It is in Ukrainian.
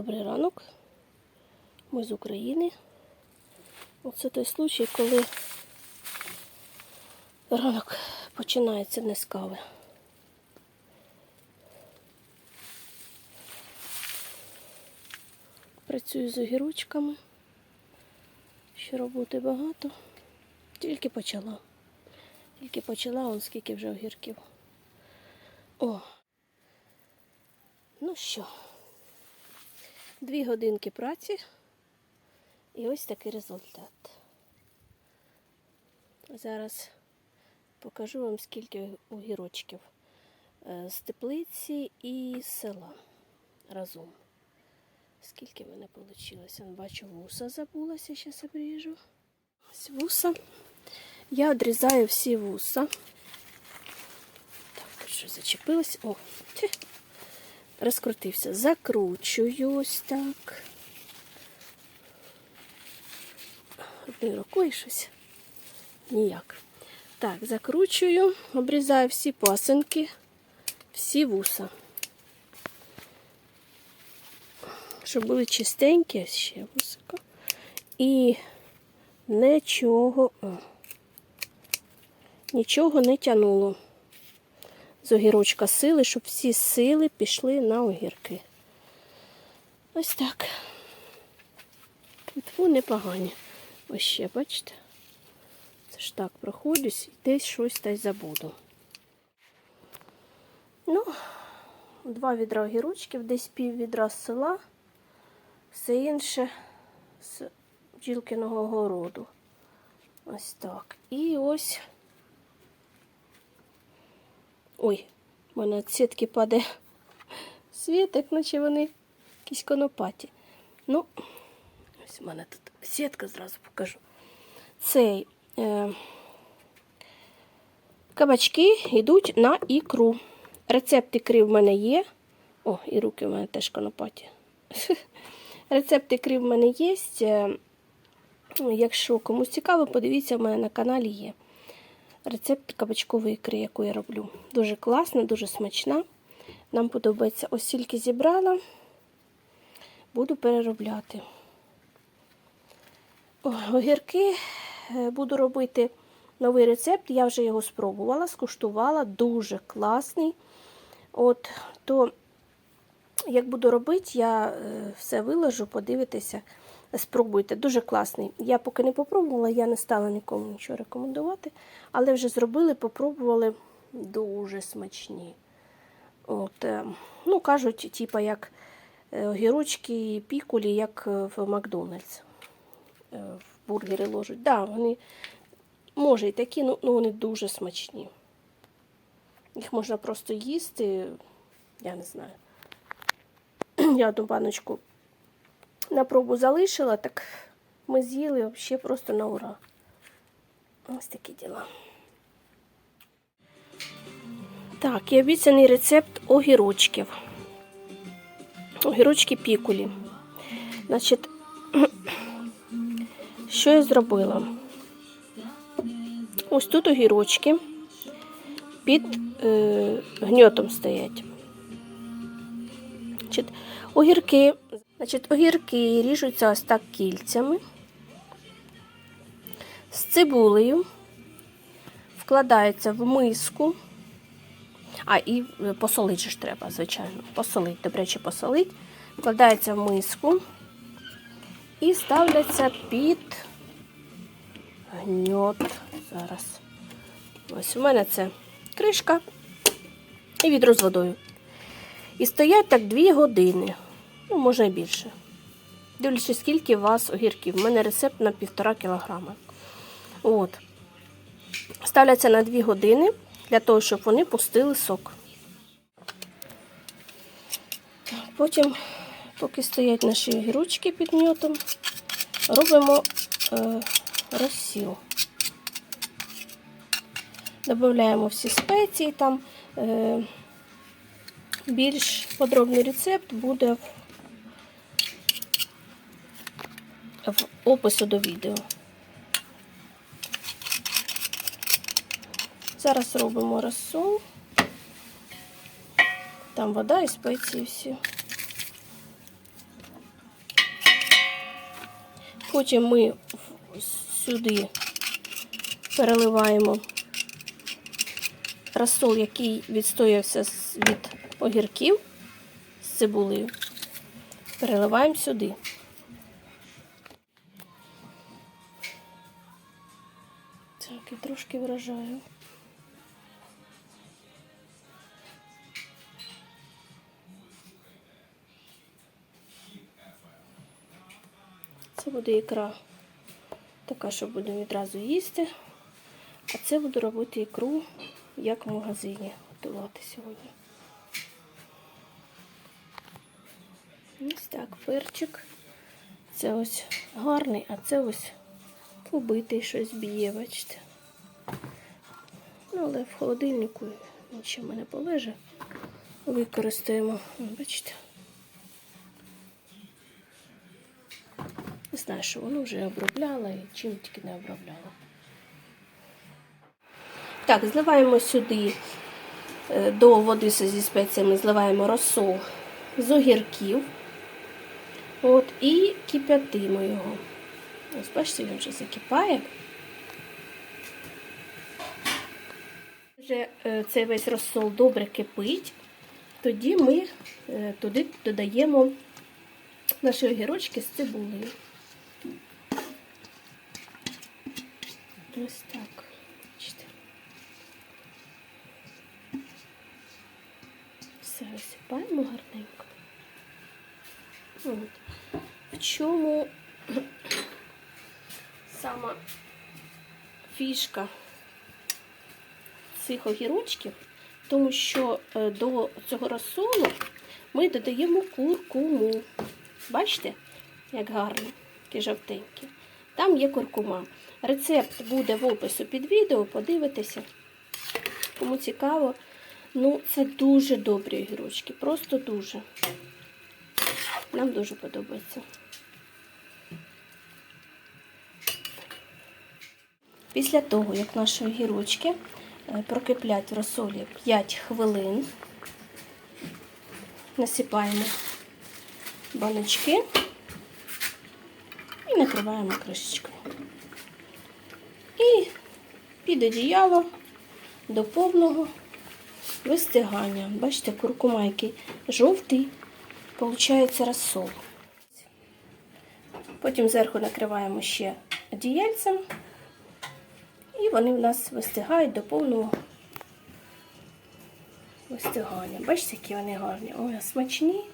Добрий ранок. Ми з України. Оце той случай, коли ранок починається не з кави. Працюю з огірочками. Ще роботи багато. Тільки почала. Тільки почала, он скільки вже огірків. О. Ну що, дві годинки праці і ось такий результат. Зараз покажу вам скільки огірочків е, з теплиці і села разом. Скільки в мене вийшло? Бачу, вуса забулася, зараз обріжу. Ось вуса. Я відрізаю всі вуса. Так, що зачепилось. О, розкрутився. Закручую ось так. Одною рукою щось. Ніяк. Так, закручую, обрізаю всі пасинки, всі вуса. Щоб були чистенькі, ще вусика. І нічого, нічого не тянуло з огірочка сили, щоб всі сили пішли на огірки. Ось так. Тьфу, непогані. Ось ще, бачите? Це ж так проходжусь і десь щось та забуду. Ну, два відра огірочків, десь пів відра з села, все інше з бджілкиного городу. Ось так. І ось Ой, в мене сітки падає світик, наче вони якісь конопаті. Ну, ось у мене тут сітка зразу покажу. Цей е, кабачки йдуть на ікру. Рецепт ікри в мене є. О, і руки в мене теж конопаті. Рецепт ікри в мене є. Е, Якщо комусь цікаво, подивіться, в мене на каналі є рецепт кабачкової ікри, яку я роблю. Дуже класна, дуже смачна. Нам подобається ось тільки зібрала, буду переробляти. Огірки е, буду робити новий рецепт. Я вже його спробувала, скуштувала, дуже класний. От, то, як буду робити, я е, все виложу, подивитися, спробуйте. Дуже класний. Я поки не попробувала, я не стала нікому нічого рекомендувати, але вже зробили, попробували дуже смачні. От, е, Ну, кажуть, типа як е, огірочки пікулі, як в Макдональдс. Е, В бургери ложать. Да, вони, може і такі, ну, ну вони дуже смачні. Їх можна просто їсти, я не знаю. Я одну баночку на пробу залишила, так ми з'їли взагалі просто на ура. Ось такі діла. Так, і обіцяний рецепт огірочків. Огірочки пікулі. Значить, що я зробила? Ось тут огірочки під е, гньотом стоять. Значить, огірки Значить, огірки ріжуться ось так кільцями, з цибулею, вкладаються в миску. А, і посолити ж треба, звичайно. Посолити, добряче посолить. Вкладається в миску і ставляться під гньот. Зараз. Ось у мене це кришка і відро з водою. І стоять так 2 години ну, може і більше. Дивлячись, скільки у вас огірків. У мене рецепт на 1,5 кг. От. Ставляться на 2 години для того, щоб вони пустили сок. Потім, поки стоять наші огірочки під ньотом, робимо е, розсіл. Додаємо всі спеції, там е, більш подробний рецепт буде в в опису до відео. Зараз робимо розсол. Там вода і спеції всі. Потім ми сюди переливаємо розсол, який відстоявся від огірків з цибулею. Переливаємо сюди. Трошки вражаю. Це буде ікра така, що будемо відразу їсти. А це буду робити ікру, як в магазині готувати сьогодні. Ось так, перчик. Це ось гарний, а це ось побитий щось б'є, бачите. Ну, але в холодильнику нічого не полеже. Використаємо, бачите. Не знаю, що воно вже обробляла і чим тільки не обробляла. Так, зливаємо сюди е, до води зі спеціями, зливаємо розсол з огірків. От, і кип'ятимо його. Ось бачите, він вже закипає. Вже е, цей весь розсол добре кипить. Тоді ми е, туди додаємо наші огірочки з цибулею. Ось так. Все висипаємо гарненько. От. В чому сама фішка цих огірочків, тому що е, до цього розсолу ми додаємо куркуму. Бачите, як гарно, такі жовтенькі. Там є куркума. Рецепт буде в опису під відео, подивитеся. Кому цікаво. Ну, це дуже добрі огірочки, просто дуже. Нам дуже подобається. Після того, як наші огірочки прокиплять в розсолі 5 хвилин, насипаємо баночки і накриваємо кришечкою. І під одіяло до повного вистигання. Бачите, куркума, який жовтий, виходить розсол. Потім зверху накриваємо ще одіяльцем, і вони в нас вистигають до повного вистигання. Бачите, які вони гарні. Ой, смачні.